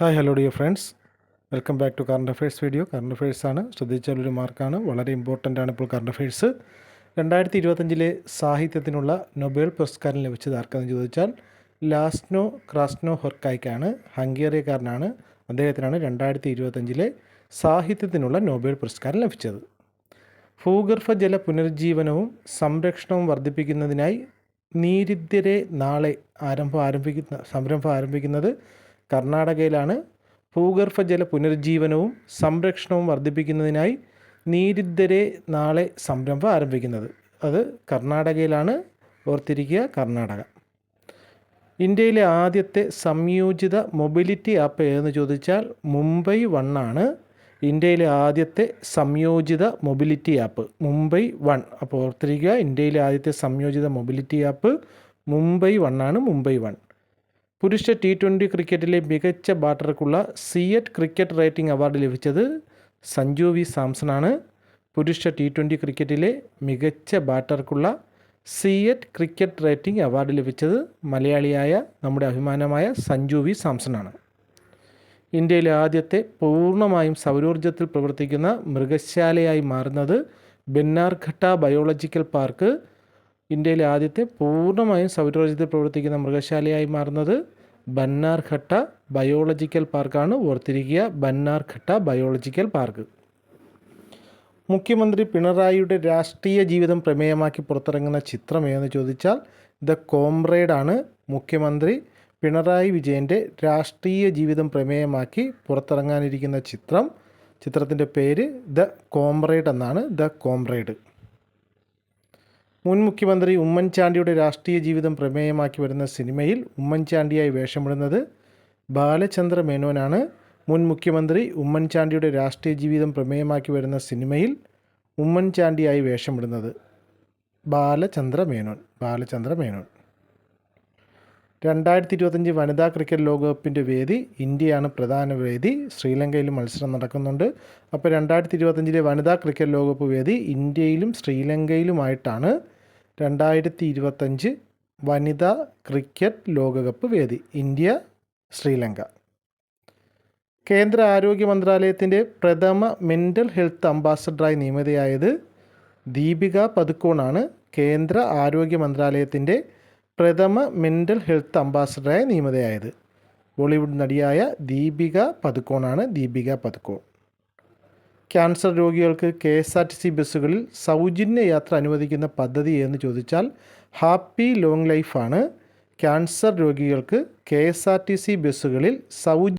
Hi hello dear friends welcome back to current affairs video current ആണ്. ശ്രദ്ധിച്ചാൽ ഒരു മാർക്കാണ്. വളരെ ഇമ്പോർട്ടന്റ് ആണ് ഇപ്പോൾ കറണ്ട് അഫയേഴ്സ് രണ്ടായിരത്തി ഇരുപത്തഞ്ചിലെ സാഹിത്യത്തിനുള്ള നൊബേൽ പുരസ്കാരം ലഭിച്ചത് ആർക്കാന്ന് ചോദിച്ചാൽ ലാസ്നോ ക്രാസ്നോ ഹൊർക്കായ്ക്കാണ്. ഹംഗേറിയക്കാരനാണ്. അദ്ദേഹത്തിനാണ് രണ്ടായിരത്തി ഇരുപത്തഞ്ചിലെ സാഹിത്യത്തിനുള്ള നൊബേൽ പുരസ്കാരം ലഭിച്ചത്. ഭൂഗർഭ ജല പുനരുജ്ജീവനവും സംരക്ഷണവും വർദ്ധിപ്പിക്കുന്നതിനായി നീരിദ്യരെ നാളെ ആരംഭം ആരംഭിക്കുന്ന സംരംഭം ആരംഭിക്കുന്നത് കർണാടകയിലാണ് ഭൂഗർഭ ജല പുനരുജ്ജീവനവും സംരക്ഷണവും വർദ്ധിപ്പിക്കുന്നതിനായി നീരിദ്ധരെ നാളെ സംരംഭം ആരംഭിക്കുന്നത്. അത് കർണാടകയിലാണ്. ഓർത്തിരിക്കുക കർണാടക. ഇന്ത്യയിലെ ആദ്യത്തെ സംയോജിത മൊബിലിറ്റി ആപ്പ് ഏതെന്ന് ചോദിച്ചാൽ മുംബൈ വണ്ണാണ് ഇന്ത്യയിലെ ആദ്യത്തെ സംയോജിത മൊബിലിറ്റി ആപ്പ് മുംബൈ വൺ. അപ്പോൾ ഓർത്തിരിക്കുക ഇന്ത്യയിലെ ആദ്യത്തെ സംയോജിത മൊബിലിറ്റി ആപ്പ് മുംബൈ വണ്ണാണ് മുംബൈ വൺ. പുരുഷ ടി ട്വന്റി ക്രിക്കറ്റിലെ മികച്ച ബാറ്റർക്കുള്ള സിയറ്റ് ക്രിക്കറ്റ് റേറ്റിംഗ് അവാർഡ് ലഭിച്ചത് സഞ്ജു വി സാംസണാണ്. പുരുഷ ടി ട്വന്റി ക്രിക്കറ്റിലെ മികച്ച ബാറ്റർക്കുള്ള സിയറ്റ് ക്രിക്കറ്റ് റേറ്റിംഗ് അവാർഡ് ലഭിച്ചത് മലയാളിയായ നമ്മുടെ അഭിമാനമായ സഞ്ജു വി സാംസണാണ്. ഇന്ത്യയിലെ ആദ്യത്തെ പൂർണമായും സൗരോർജത്തിൽ പ്രവർത്തിക്കുന്ന മൃഗശാലയായി മാറുന്നത് ബെന്നാർഘട്ട ബയോളജിക്കൽ പാർക്ക് ഇന്ത്യയിലെ ആദ്യത്തെ പൂർണമായും സൗരോർജത്തിൽ പ്രവർത്തിക്കുന്ന മൃഗശാലയായി മാറുന്നത് ബന്നാർഘട്ട ബയോളജിക്കൽ പാർക്കാണ്. ഓർത്തിരിക്കുക ബന്നാർഘട്ട ബയോളജിക്കൽ പാർക്ക്. മുഖ്യമന്ത്രി പിണറായിയുടെ രാഷ്ട്രീയ ജീവിതം പ്രമേയമാക്കി പുറത്തിറങ്ങുന്ന ചിത്രം ഏതെന്ന് ചോദിച്ചാൽ ദ കോംറേഡ് ആണ്. മുഖ്യമന്ത്രി പിണറായി വിജയന്റെ രാഷ്ട്രീയ ജീവിതം പ്രമേയമാക്കി പുറത്തിറങ്ങാനിരിക്കുന്ന ചിത്രം. ചിത്രത്തിന്റെ പേര് ദ കോംറേഡ് എന്നാണ് ദ കോംറേഡ് മുൻ മുഖ്യമന്ത്രി ഉമ്മൻചാണ്ടിയുടെ രാഷ്ട്രീയ ജീവിതം പ്രമേയമാക്കി വരുന്ന സിനിമയിൽ ഉമ്മൻചാണ്ടിയായി വേഷമിടുന്നത് ബാലചന്ദ്ര മേനോനാണ്. മുൻ മുഖ്യമന്ത്രി ഉമ്മൻചാണ്ടിയുടെ രാഷ്ട്രീയ ജീവിതം പ്രമേയമാക്കി വരുന്ന സിനിമയിൽ ഉമ്മൻചാണ്ടിയായി വേഷമിടുന്നത് ബാലചന്ദ്ര മേനോൻ ബാലചന്ദ്ര മേനോൻ. രണ്ടായിരത്തി ഇരുപത്തഞ്ച് വനിതാ ക്രിക്കറ്റ് ലോകകപ്പിന്റെ വേദി ഇന്ത്യയാണ് പ്രധാന വേദി. ശ്രീലങ്കയിലും മത്സരം നടക്കുന്നുണ്ട്. അപ്പോൾ രണ്ടായിരത്തി ഇരുപത്തഞ്ചിലെ വനിതാ ക്രിക്കറ്റ് ലോകകപ്പ് വേദി ഇന്ത്യയിലും ശ്രീലങ്കയിലുമായിട്ടാണ് രണ്ടായിരത്തി ഇരുപത്തഞ്ച് വനിതാ ക്രിക്കറ്റ് ലോകകപ്പ് വേദി ഇന്ത്യ ശ്രീലങ്ക. കേന്ദ്ര ആരോഗ്യ മന്ത്രാലയത്തിന്റെ പ്രഥമ മെന്റൽ ഹെൽത്ത് അംബാസഡറായി നിയമിതയായത് ദീപിക പതുക്കോണാണ് കേന്ദ്ര ആരോഗ്യ മന്ത്രാലയത്തിന്റെ പ്രഥമ മെന്റൽ ഹെൽത്ത് അംബാസഡറായി നിയമിതയായത്. ബോളിവുഡ് നടിയായ ദീപിക പതുക്കോണാണ് ദീപിക പതുക്കോൺ ക്യാൻസർ രോഗികൾക്ക് K S R T C ബസ്സുകളിൽ സൗജന്യ യാത്ര അനുവദിക്കുന്ന പദ്ധതി എന്ന് ചോദിച്ചാൽ ഹാപ്പി ലോങ് ലൈഫാണ്. ക്യാൻസർ രോഗികൾക്ക് K S R T C ബസ്സുകളിൽ സൗജ